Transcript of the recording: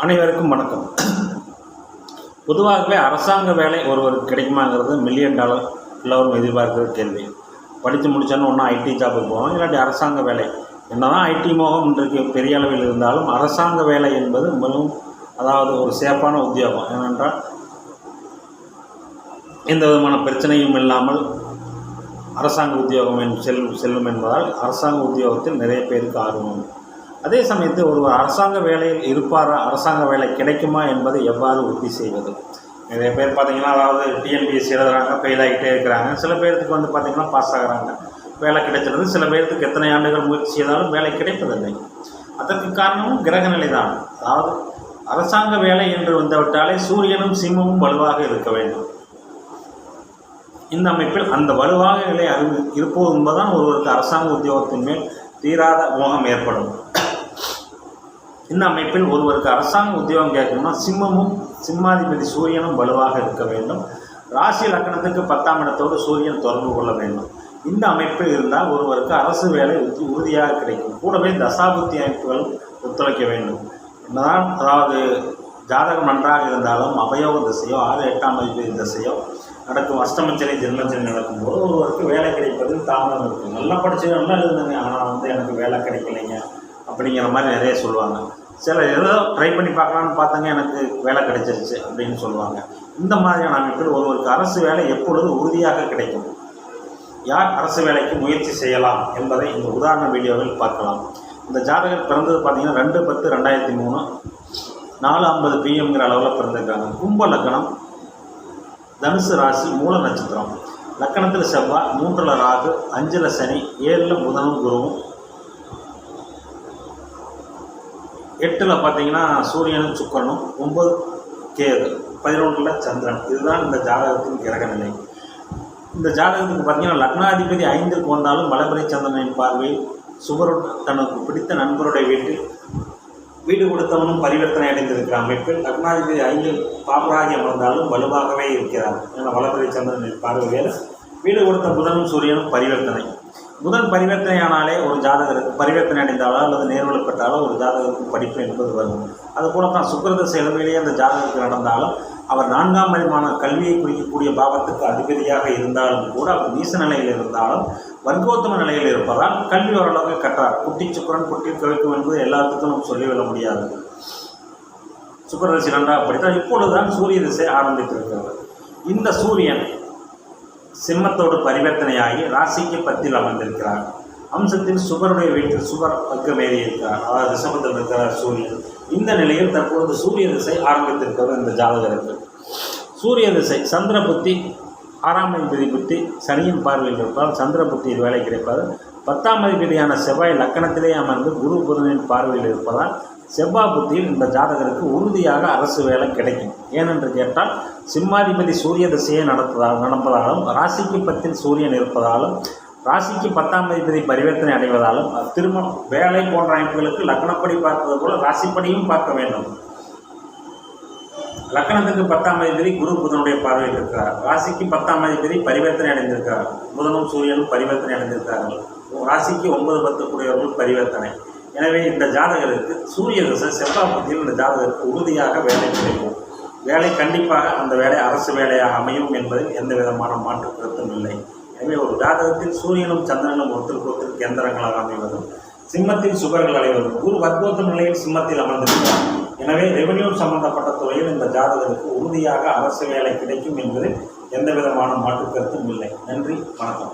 அனைவருக்கும் வணக்கம். பொதுவாகவே அரசாங்க வேலை ஒருவருக்கு கிடைக்குமாங்கிறது மில்லியன் டாலர் எல்லோரும் எதிர்பார்க்கிற கேள்வி. படித்து முடித்தோன்னு ஒன்றும் ஐடி ஜாபுக்கு போவோம் இல்லாட்டி அரசாங்க வேலை. என்னதான் ஐடி மோகம் இன்றைக்கு பெரிய அளவில் இருந்தாலும் அரசாங்க வேலை என்பது மிகவும் அதாவது ஒரு சேஃபான உத்தியோகம். ஏனென்றால் எந்த விதமான பிரச்சனையும் இல்லாமல் அரசாங்க உத்தியோகம் செல் செல்லும் என்பதால் அரசாங்க உத்தியோகத்தில் நிறைய பேருக்கு ஆர்வம் உண்டு. அதே சமயத்தில் ஒருவர் அரசாங்க வேலையில் இருப்பாரா அரசாங்க வேலை கிடைக்குமா என்பதை எவ்வாறு உறுதி செய்வது? நிறைய பேர் பார்த்தீங்கன்னா அதாவது டிஎன்பிஎஸ்சி எழுதுகிறாங்க ஃபெயில் ஆகிட்டே இருக்கிறாங்க. சில பேர்த்துக்கு வந்து பார்த்தீங்கன்னா பாஸ் ஆகுறாங்க. வேலை கிடைச்சிருது. சில பேர்த்துக்கு எத்தனை ஆண்டுகள் முயற்சி செய்தாலும் வேலை கிடைப்பதில்லை. அதற்கு காரணமும் கிரகநிலை தான் அதாவது அரசாங்க வேலை என்று வந்துவிட்டாலே சூரியனும் சிம்மமும் வலுவாக இருக்க வேண்டும். இந்த அமைப்பில் அந்த வலுவாக நிலை அறிவு இருப்போது என்பதுதான் ஒருவருக்கு அரசாங்க உத்தியோகத்தின் மேல் தீராத மோகம் ஏற்படும். இந்த அமைப்பில் ஒருவருக்கு அரசாங்க உத்தியோகம் கேட்கணும்னா சிம்மமும் சிம்மாதிபதி சூரியனும் வலுவாக இருக்க வேண்டும். ராசி லக்கணத்துக்கு பத்தாம் இடத்தோடு சூரியன் தொடர்பு கொள்ள வேண்டும். இந்த அமைப்பு இருந்தால் ஒருவருக்கு அரசு வேலை உறுதி- உறுதியாக கிடைக்கும். கூடவே தசாபுத்தி அமைப்புகள் ஒத்துழைக்க வேண்டும். என்னதான் அதாவது ஜாதகம் நன்றாக இருந்தாலும் அபயோக திசையோ ஆறு எட்டாம் அதிபதி திசையோ நடக்கும் அஷ்டமச்சனை ஜென்மச்சனை நடக்கும்போது ஒருவருக்கு வேலை கிடைப்பதில் தாமதம் இருக்கும். நல்லா படிச்சது நல்லா எழுதுனாங்க ஆனால் வந்து எனக்கு வேலை கிடைக்கலைங்க. அப்படிங்கிற மாதிரி நிறைய சொல்லுவாங்க. சில ஏதோ ட்ரை பண்ணி பார்க்கலான்னு பார்த்தாங்க எனக்கு வேலை கிடைச்சிருச்சு அப்படின்னு சொல்லுவாங்க. இந்த மாதிரியான அமைப்பில் ஒருவருக்கு அரசு வேலை எப்பொழுது உறுதியாக கிடைக்கும்? யார் அரசு வேலைக்கு முயற்சி செய்யலாம் என்பதை இந்த உதாரண வீடியோவில் பார்க்கலாம். இந்த ஜாதகர் பிறந்தது பார்த்தீங்கன்னா ரெண்டு பத்து ரெண்டாயிரத்தி மூணு நாலு ஐம்பது பிஎம்ங்கிற அளவில் பிறந்திருக்காங்க. கும்ப லக்னம் தனுசு ராசி மூல நட்சத்திரம். லக்கணத்தில் செவ்வாய் மூன்றில் ராகு அஞ்சில் சனி ஏழில் புதனும் குருவும் எட்டில் பார்த்தீங்கன்னா சூரியனும் சுக்கரனும் ஒம்பது கேது பதினொன்றில் சந்திரன். இதுதான் இந்த ஜாதகத்தின் கிரக நிலை இந்த ஜாதகத்துக்கு பார்த்தீங்கன்னா லக்னாதிபதி ஐந்திற்கு வந்தாலும் வளபிறை சந்திரனின் பார்வையில் சுபரு தனக்கு பிடித்த நண்பருடைய வீட்டில் வீடு கொடுத்தவனும் பரிவர்த்தனை அடைந்திருக்கிற அமைப்பில் லக்னாதிபதி ஐந்து பாபராகி அமர்ந்தாலும் வலுவாகவே இருக்கிறார். ஏன்னா வளபுரை சந்திரனின் பார்வையில் வீடு கொடுத்த புதனும் சூரியனும் பரிவர்த்தனை. புதன் பரிவர்த்தனையானாலே ஒரு ஜாதகருக்கு பரிவர்த்தனை அடைந்தாலோ அல்லது நேர்வல் பெற்றாலோ ஒரு ஜாதகருக்கு படிப்பு என்பது வரும். அது தான் சுக்கரதசை இளமையிலேயே அந்த ஜாதகருக்கு நடந்தாலும் அவர் நான்காம் பரிமாண கல்வியை குறிக்கக்கூடிய பாவத்துக்கு அதிபதியாக இருந்தாலும் கூட அவர் நீச நிலையில் இருந்தாலும் வர்க்கோத்தம நிலையில் இருப்பதால் கல்வி ஓரளவுக்கு கற்றார். குட்டி சுக்கரன் குட்டி கவிக்கும் என்பது எல்லாத்துக்கும் நம்ம சொல்லிவிட முடியாது. சுக்கரதசி நன்றாக படித்தால் இப்பொழுதுதான் சூரிய திசை ஆரம்பித்திருக்கிறது. இந்த சூரியன் சிம்மத்தோடு பரிவர்த்தனையாகி ராசிக்கு பத்தில் அமர்ந்திருக்கிறார். அம்சத்தில் சுபருடைய வீட்டில் சுபர் பக்கமேறி இருக்கிறார். அதாவது ரிஷபத்தில் இருக்கிறார் சூரியன். இந்த நிலையில் தற்பொழுது சூரிய திசை ஆரம்பித்திருக்கிறது இந்த ஜாதகருக்கு. சூரிய திசை சந்திர புத்தி ஆறாம் அதிபதி புத்தி சனியின் பார்வையில் இருப்பால் சந்திர புத்தியில் வேலை கிடைப்பது. பத்தாம் அதிபதியான செவ்வாய் லக்கணத்திலே அமர்ந்து குரு புதனின் பார்வையில் இருப்பதால் செவ்வாய் புத்தியில் இந்த ஜாதகருக்கு உறுதியாக அரசு வேலை கிடைக்கும். ஏனென்று கேட்டால் சிம்மாதிபதி சூரிய திசையை நடப்பதால் நடப்பதாலும் ராசிக்கு பத்தில் சூரியன் இருப்பதாலும் ராசிக்கு பத்தாம் அதிபதி பரிவர்த்தனை அடைவதாலும் திருமணம் வேலை போன்ற அமைப்புகளுக்கு லக்னப்படி பார்ப்பது போல ராசிப்படியும் பார்க்க வேண்டும். லக்கணத்துக்கு பத்தாம் அதிபதி குரு புதனுடைய பார்வையில் இருக்கிறார். ராசிக்கு பத்தாம் அதிபதி பரிவர்த்தனை அடைந்திருக்கிறார். புதனும் சூரியனும் பரிவர்த்தனை அடைந்திருக்கிறார்கள். ராசிக்கு ஒன்பது பத்து கூடியவர்கள் பரிவர்த்தனை. எனவே இந்த ஜாதகருக்கு சூரிய திசை செவ்வாய் புத்தியில் இந்த ஜாதகருக்கு உறுதியாக வேலை கிடைக்கும். வேலை கண்டிப்பாக அந்த வேலை அரசு வேலையாக அமையும் என்பதில் எந்த விதமான மாற்று கருத்தும் இல்லை. எனவே ஒரு ஜாதகத்தில் சூரியனும் சந்திரனும் ஒருத்தருக்கு ஒருத்தருக்கு கேந்திரங்களாக அமைவதும் சிம்மத்தில் சுகர்கள் அடைவதும் குரு வர்க்கோத்த நிலையில் சிம்மத்தில் அமர்ந்திருக்கிறார். எனவே ரெவென்யூ சம்பந்தப்பட்ட துறையில் இந்த ஜாதகருக்கு உறுதியாக அரசு வேலை கிடைக்கும் என்பதில் எந்த விதமான மாற்று கருத்தும் இல்லை. நன்றி வணக்கம்.